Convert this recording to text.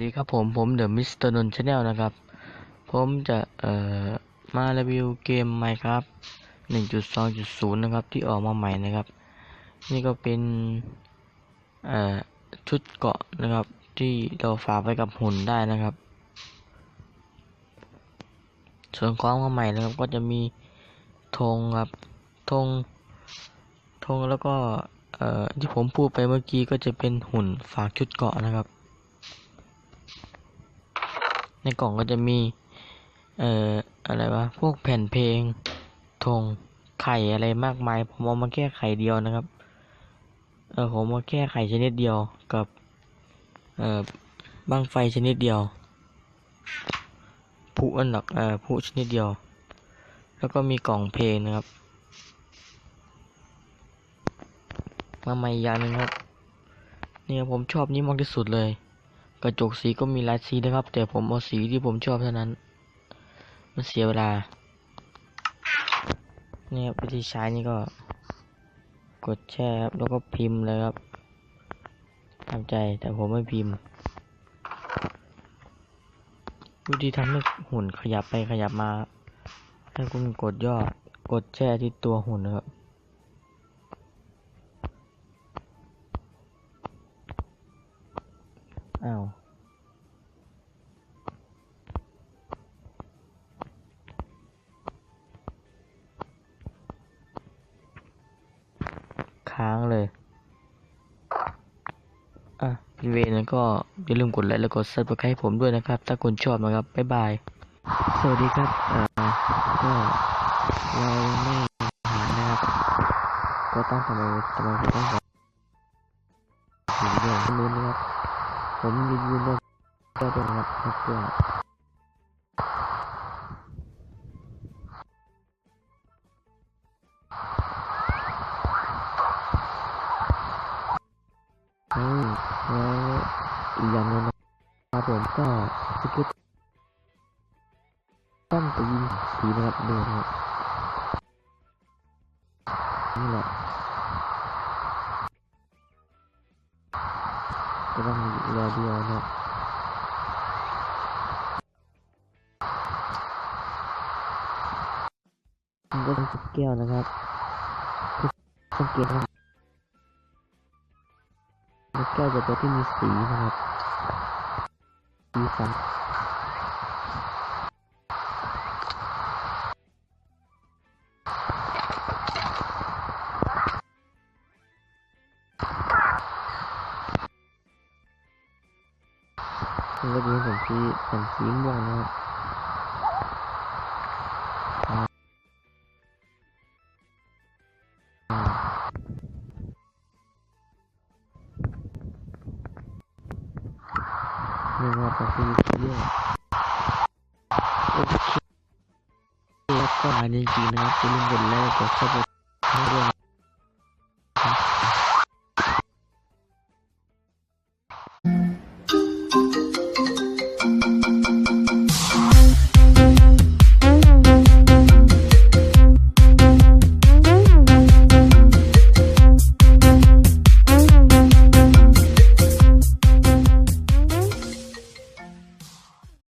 ดีครับผมผมเดอะมิสเตอร์นนชาแนลนะครับ ผมจะเอ่อมารีวิวเกม Minecraft 1.2.0 นะครับที่ออกมาใหม่นะครับ นี่ก็เป็นเอ่อชุดเกาะนะครับ ที่เราฝากไว้กับหุ่นได้นะครับ ส่วนของมาใหม่นะครับก็จะมีธงครับธงธงแล้วก็เอ่อที่ผมพูดไปเมื่อกี้ก็จะเป็นหุ่นฝากชุดเกาะนะครับ ในกล่องก็จะมี เอ่อ อะไรวะ พวกแผ่นเพลงธงไข่อะไรมากมาย ผมเอามาแก้ไข่เดียวนะครับ เออผมมาแก้ไข่ชนิดเดียวกับ เอ่อบังไฟชนิดเดียวผู้อันดักเอ่อผู้ชนิดเดียว แล้วก็มีกล่องเพลงนะครับ มาใหม่อีกอย่างนึงครับเนี่ยผมชอบนี้มากที่สุดเลย กระจกสีก็มีหลายสีนะครับ แต่ผมเอาสีที่ผมชอบเท่านั้น มันเสียเวลา เนี่ยวิธีใช้นี่ก็ กดแช่ครับแล้วก็พิมพ์เลยครับตามใจแต่ผมไม่พิมพ์ วิธีทำให้หุ่นขยับไปขยับมาให้คุณกดย่อกดแช่ที่ตัวหุ่นนะครับ อ้าวค้างเลย อะพี่เวนก็อย่าลืมกดไลค์แล้วกดซับสไครต์ให้ผมด้วยนะครับ ถ้าคุณชอบนะครับ บ๊ายบาย สวัสดีครับเอ่อก็เราไม่หานะครับ ก็ต้องทำไมทำไมต้องบอกถึงเรื่องนู้นนะครับ ผมรีวิวเรื่องก็ด้วยนะครับเพื่อนๆอืมแล้วอีกอย่างนึงนะครับผมก็สกิปต้องไปยิงผีนะครับเดูนครับนี่แหละ ก็ต้องรอดูเอานะครับมันก็เป็นสเกลนะครับคือสังเกตนะครับสเกลจะเป็นที่มีสีนะครับสีสัน มันก็จะเป็นสีเป็นสีม่วงนะครับนี่ว่าเป็นที่เที่ยวโอเคแล้วก็มาจริงๆนะครับอย่าลืมกดไลค์กดซับสไครต์ด้วย